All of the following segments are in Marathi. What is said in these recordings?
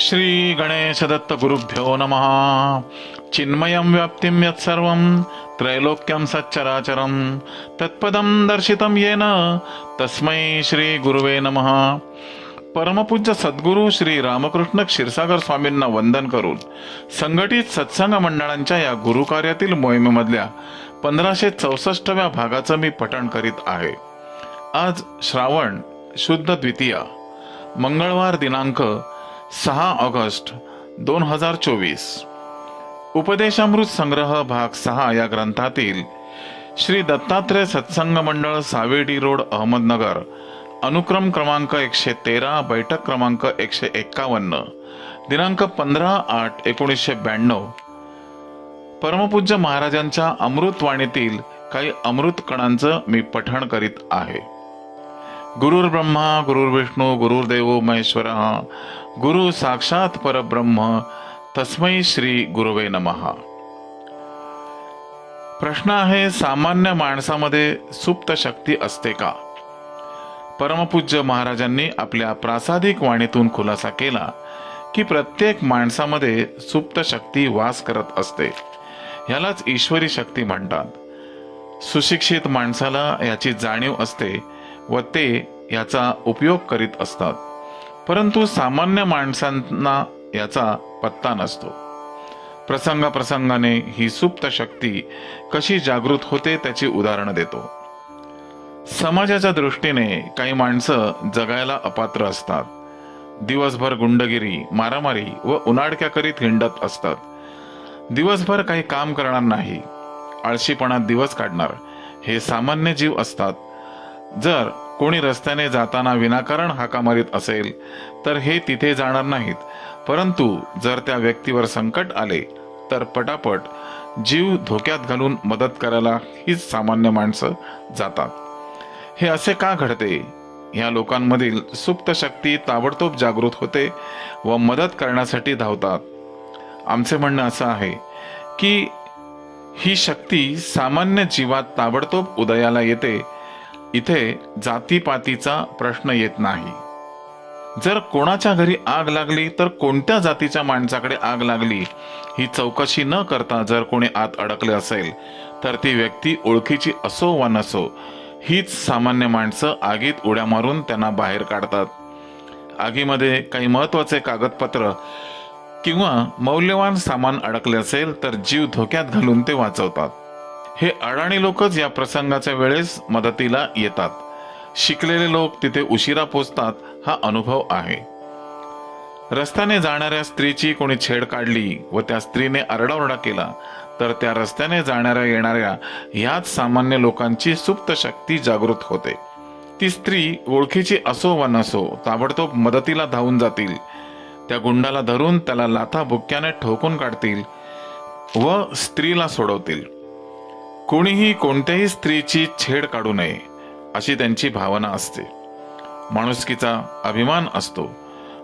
श्री गणेश दत्त गुरुभ्यो नमः। चिन्मयं व्याप्तिं यत्सर्वं त्रैलोक्यं सच्चराचरं। तत्पदं दर्शितं येन तस्मै श्री गुरुवे नमः। परमपूज्य सद्गुरू श्री रामकृष्ण क्षीरसागर स्वामींना वंदन करून संघटित सत्संग मंडळांच्या या गुरुकार्यातील मोहिमेमधल्या पंधराशे चौसष्टव्या भागाचं मी पठण करीत आहे. आज श्रावण शुद्ध द्वितीया मंगळवार दिनांक सहा ऑगस्ट दोन हजार चोवीस. उपदेशामृत संग्रह भाग सहा या ग्रंथातील श्री दत्तात्रय सत्संग मंडळ सावेडी रोड अहमदनगर अनुक्रम क्रमांक एकशे तेरा बैठक क्रमांक एकशे एक्कावन्न दिनांक पंधरा आठ एकोणीसशे ब्याण्णव. परमपूज्य महाराजांच्या अमृतवाणीतील काही अमृत कणांचं मी पठण करीत आहे. गुरुर ब्रह्मा गुरुर गुरुर्देव महेश्वर. गुरु साक्षात परब्रह्म तस्मै श्री गुरुवे नमहा प्रश्न आहे सामान्य माणसामध्ये सुप्त शक्ती असते का? परमपूज्य महाराजांनी आपल्या प्रासादिक वाणीतून खुलासा केला की प्रत्येक माणसामध्ये सुप्त शक्ती वास करत असते. यालाच ईश्वरी शक्ती म्हणतात. सुशिक्षित माणसाला याची जाणीव असते व ते याचा उपयोग करीत असतात. परंतु सामान्य माणसांना याचा पत्ता नसतो. प्रसंग प्रसंगाने ही सुप्त शक्ती कशी जागृत होते त्याची उदाहरणं देतो. समाजाच्या दृष्टीने काही माणसं जगायला अपात्र असतात. दिवसभर गुंडगिरी मारामारी व उन्हाडक्या करीत हिंडत असतात. दिवसभर काही काम करणार नाही. आळशीपणात दिवस काढणार हे सामान्य जीव असतात. जर कोणी रस्त्याने जाताना विनाकारण हाका मारित असेल तर हे तिथे जाणार नाहीत. परंतु जर त्या व्यक्तीवर संकट आले तर पटापट जीव धोक्यात घालून मदत करायला हीच सामान्य माणसं जातात. हे असे का घडते? ह्या लोकांमधील सुप्त शक्ती ताबडतोब जागृत होते व मदत करण्यासाठी धावतात. आमचे म्हणणं असं आहे की ही शक्ती सामान्य जीवात ताबडतोब उदयाला येते इथे जातीपातीचा प्रश्न येत नाही. जर कोणाच्या घरी आग लागली तर कोणत्या जातीच्या माणसाकडे आग लागली? ही चौकशी न करता जर कोणी आत अडकले असेल तर ती व्यक्ती ओळखीची असो वा नसो हीच सामान्य माणसं आगीत उड्या मारून त्यांना बाहेर काढतात. आगीमध्ये काही महत्त्वाचे कागदपत्र किंवा मौल्यवान सामान अडकले असेल तर जीव धोक्यात घालून ते वाचवतात. हे अडाणी लोकच या प्रसंगाच्या वेळेस मदतीला येतात. शिकलेले लोक तिथे उशिरा पोचतात हा अनुभव आहे. रस्त्याने जाणाऱ्या स्त्रीची कोणी छेड काढली व त्या स्त्रीने आरडाओरडा केला तर त्या रस्त्याने जाणाऱ्या येणाऱ्या ह्याच सामान्य लोकांची सुप्त शक्ती जागृत होते. ती स्त्री ओळखीची असो वा नसो ताबडतोब मदतीला धावून जातील. त्या गुंडाला धरून त्याला लाथा बुक्क्याने ठोकून काढतील व स्त्रीला सोडवतील. कोणीही कोणत्याही स्त्रीची छेड काढू नये अशी त्यांची भावना असते. माणुसकीचा अभिमान असतो.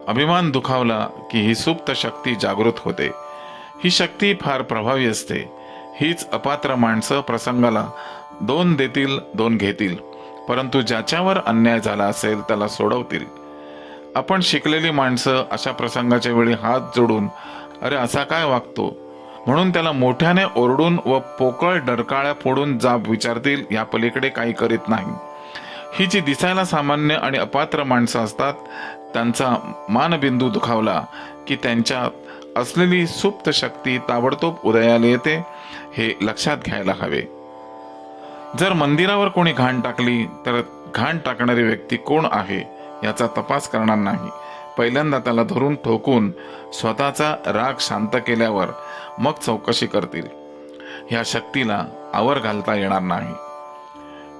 अभिमान दुखावला की ही सुप्त शक्ती जागृत होते. ही शक्ती फार प्रभावी असते. हीच अपात्र माणसं प्रसंगाला दोन देतील दोन घेतील परंतु ज्याच्यावर अन्याय झाला असेल त्याला सोडवतील. आपण शिकलेली माणसं अशा प्रसंगाच्या वेळी हात जोडून अरे असा काय वागतो? म्हणून त्याला मोठ्याने ओरडून व पोकळ डरकाळ्या फोडून जाब विचारतील या पलीकडे काही करीत नाही. ही जी दिसायला सामान्य आणि अपात्र माणसं असतात. त्यांचा मानबिंदू दुखावला की त्यांच्यात असलेली सुप्त शक्ती ताबडतोब उदयाला येते हे लक्षात घ्यायला हवे. जर मंदिरावर कोणी घाण टाकली तर घाण टाकणारी व्यक्ती कोण आहे याचा तपास करणार नाही. पहिल्यांदा त्याला धरून ठोकून स्वतःचा राग शांत केल्यावर मग चौकशी करतील. ह्या शक्तीला आवर घालता येणार नाही.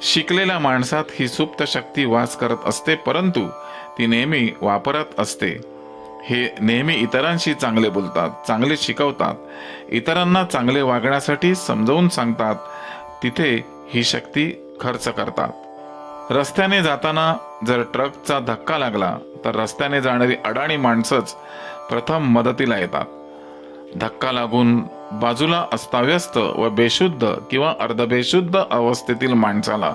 शिकलेल्या माणसात ही सुप्त शक्ती वास करत असते परंतु ती नेहमी वापरत असते. हे नेहमी इतरांशी चांगले बोलतात चांगले शिकवतात इतरांना चांगले वागण्यासाठी समजावून सांगतात तिथे ही शक्ती खर्च करतात. रस्त्याने जाताना जर ट्रकचा धक्का लागला तर रस्त्याने जाणारी अडाणी माणसंच प्रथम मदतीला येतात. धक्का लागून बाजूला अस्ताव्यस्त व बेशुद्ध किंवा अर्धबेशुद्ध अवस्थेतील माणसाला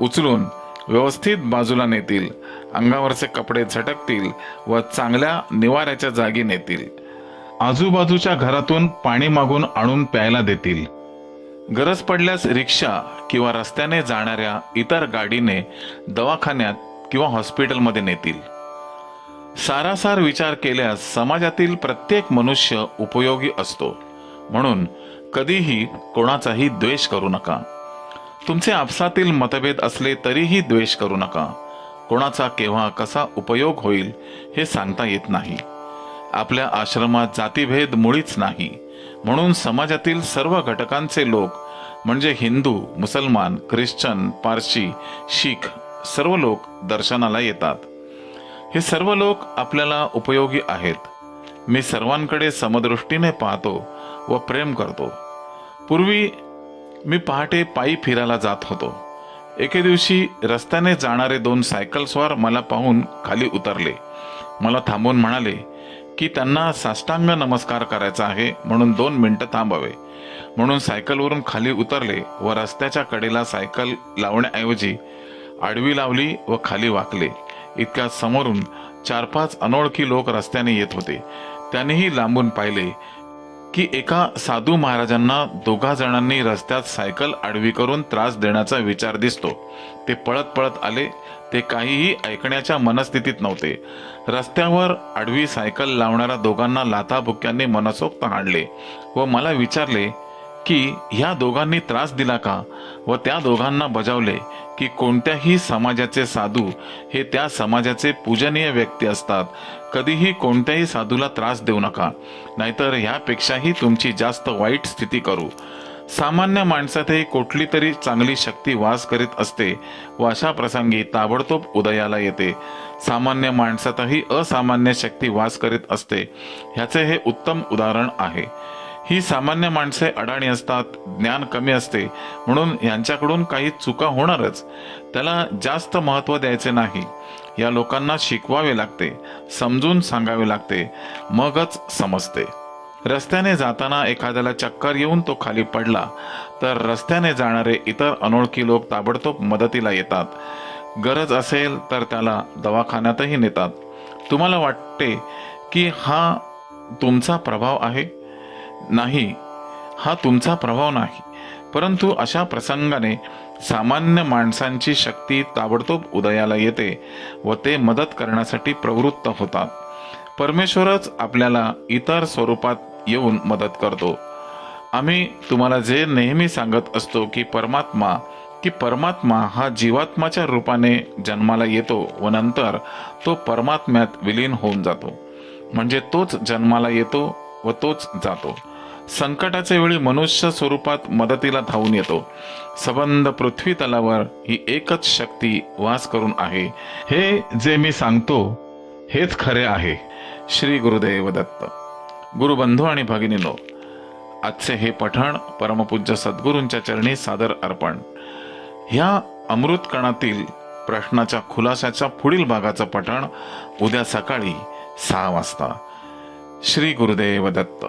उचलून व्यवस्थित बाजूला नेतील अंगावरचे कपडे झटकतील व चांगल्या निवाऱ्याच्या जागी नेतील. आजूबाजूच्या घरातून पाणी मागून आणून प्यायला देतील. गरज पडल्यास रिक्षा किंवा रस्त्याने जाणाऱ्या इतर गाडीने दवाखान्यात किंवा हॉस्पिटलमध्ये नेतील. सारासार विचार केल्यास समाजातील प्रत्येक मनुष्य उपयोगी असतो. म्हणून कधीही कोणाचाही द्वेष करू नका. तुमचे आपसातील मतभेद असले तरीही द्वेष करू नका. कोणाचा केव्हा कसा उपयोग होईल हे सांगता येत नाही. आपल्या आश्रमात जातीभेद मुळीच नाही. म्हणून समाजातील सर्व घटकांचे लोक म्हणजे हिंदू मुसलमान ख्रिश्चन पारशी शीख सर्व लोक दर्शनाला येतात. हे सर्व लोक आपल्याला उपयोगी आहेत. मी सर्वांकडे समदृष्टीने पाहतो व प्रेम करतो. पूर्वी मी पहाटे पायी फिरायला जात होतो. एके दिवशी रस्त्याने जाणारे दोन सायकलस्वार मला पाहून खाली उतरले. मला थांबून म्हणाले की त्यांना साष्टांग नमस्कार करायचा आहे म्हणून दोन मिनटं थांबावे. म्हणून सायकलवरून खाली उतरले व रस्त्याच्या कडेला सायकल लावण्याऐवजी आडवी लावली व खाली वाकले. इतक्या समोरून चार पाच अनोळखी लोक रस्त्याने येत होते. त्यांनीही लांबून पाहिले. की एका साधू महाराजांना दोघा जणांनी रस्त्यात सायकल आडवी करून त्रास देण्याचा विचार दिसतो. ते पळत पळत आले. ते काहीही ऐकण्याच्या मनस्थितीत नव्हते. रस्त्यावर आडवी सायकल लावणाऱ्या दोघांना लाथाबुक्यांनी मनसोक्त हाणले व मला विचारले की ह्या दोघांनी त्रास दिला का? व त्या दोघांना बजावले की कोणत्याही समाजाचे साधू हे त्या समाजाचे पूजनीय व्यक्ती असतात. कधीही कोणत्याही साधूला त्रास देऊ नका. नाहीतर ह्यापेक्षाही तुमची जास्त वाईट स्थिती करू. सामान्य माणसातही कुठली तरी चांगली शक्ती वास करीत असते व अशा प्रसंगी ताबडतोब उदयाला येते. सामान्य माणसातही असामान्य शक्ती वास करीत असते. ह्याचे हे उत्तम उदाहरण आहे. ही सामान्य माणसे अडाणी असतात ज्ञान कमी असते म्हणून यांच्याकडून काही चुका होणारच. त्याला जास्त महत्त्व द्यायचे नाही. या लोकांना शिकवावे लागते समजून सांगावे लागते मगच समजते. रस्त्याने जाताना एखाद्याला चक्कर येऊन तो खाली पडला तर रस्त्याने जाणारे इतर अनोळखी लोक ताबडतोब मदतीला येतात. गरज असेल तर त्याला दवाखान्यातही नेतात. तुम्हाला वाटते की हा तुमचा प्रभाव आहे? नाही हा तुमचा प्रभाव नाही. परंतु अशा प्रसंगाने सामान्य माणसांची शक्ती ताबडतोब उदयाला येते व ते मदत करण्यासाठी प्रवृत्त होतात. परमेश्वरच आपल्याला इतर स्वरूपात येऊन मदत करतो. आम्ही तुम्हाला जे नेहमी सांगत असतो की परमात्मा की परमात्मा हा जीवात्माच्या रूपाने जन्माला येतो व नंतर तो परमात्म्यात विलीन होऊन जातो. म्हणजे तोच जन्माला येतो व तोच जातो. संकटाच्या वेळी मनुष्य स्वरूपात मदतीला धावून येतो. सबंध पृथ्वी तलावर ही एकच शक्ती वास करून आहे. हे जे मी सांगतो हेच खरे आहे. श्री गुरुदेव दत्त. गुरुबंधू आणि भगिनीनो आजचे हे पठण परमपूज्य सद्गुरूंच्या चरणी सादर अर्पण. ह्या अमृत कणातील प्रश्नाच्या खुलाशाच्या पुढील भागाचं पठण उद्या सकाळी सहा वाजता. श्री गुरुदेव दत्त